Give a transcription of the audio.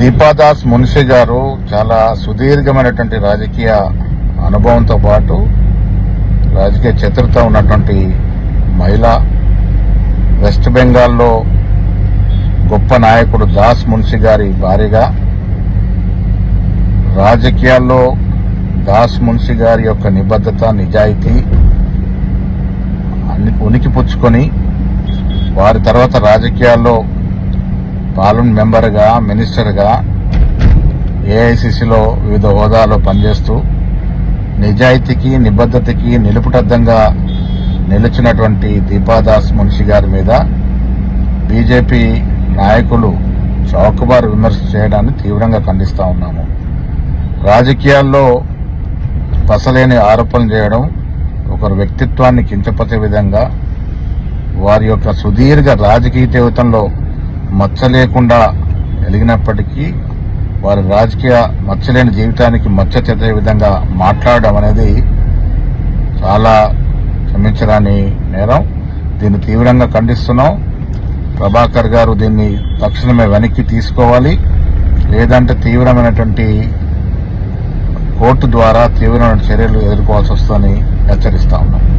దీపాదాస్ మున్షి గారు చాలా సుదీర్ఘమైనటువంటి రాజకీయ అనుభవంతో పాటు రాజకీయ చతురత ఉన్నటువంటి మహిళ వెస్ట్ బెంగాల్లో గొప్ప నాయకుడు దాస్ మున్షి గారి భార్యగా రాజకీయాల్లో దాస్ మున్షి గారి యొక్క నిబద్ధత నిజాయితీ అన్ని ఉనికి పుచ్చుకొని వారి తర్వాత రాజకీయాల్లో పార్లమెంట్ మెంబర్గా మినిస్టర్గా ఏఐసిసిలో వివిధ హోదాలో పనిచేస్తూ నిజాయితీకి నిబద్ధతకి నిలుపుటద్దంగా నిలిచినటువంటి దీపాదాస్ మున్షి గారి మీద బీజేపీ నాయకులు చౌకబారు విమర్శ చేయడాన్ని తీవ్రంగా ఖండిస్తా ఉన్నాము. రాజకీయాల్లో పసలేని ఆరోపణలు చేయడం ఒకరి వ్యక్తిత్వాన్ని కించపరిచే విధంగా వారి యొక్క సుదీర్ఘ రాజకీయ జీవితంలో మచ్చ లేకుండా ఎలిగినప్పటికీ వారి రాజకీయ మచ్చలేని జీవితానికి మచ్చ చెందే విధంగా మాట్లాడడం అనేది చాలా క్షమించరాని నేరం. దీన్ని తీవ్రంగా ఖండిస్తున్నాం. ప్రభాకర్ గారు దీన్ని తక్షణమే వెనక్కి తీసుకోవాలి. లేదంటే తీవ్రమైనటువంటి కోర్టు ద్వారా తీవ్రమైన చర్యలు ఎదుర్కోవాల్సి వస్తుందని హెచ్చరిస్తా ఉన్నాం.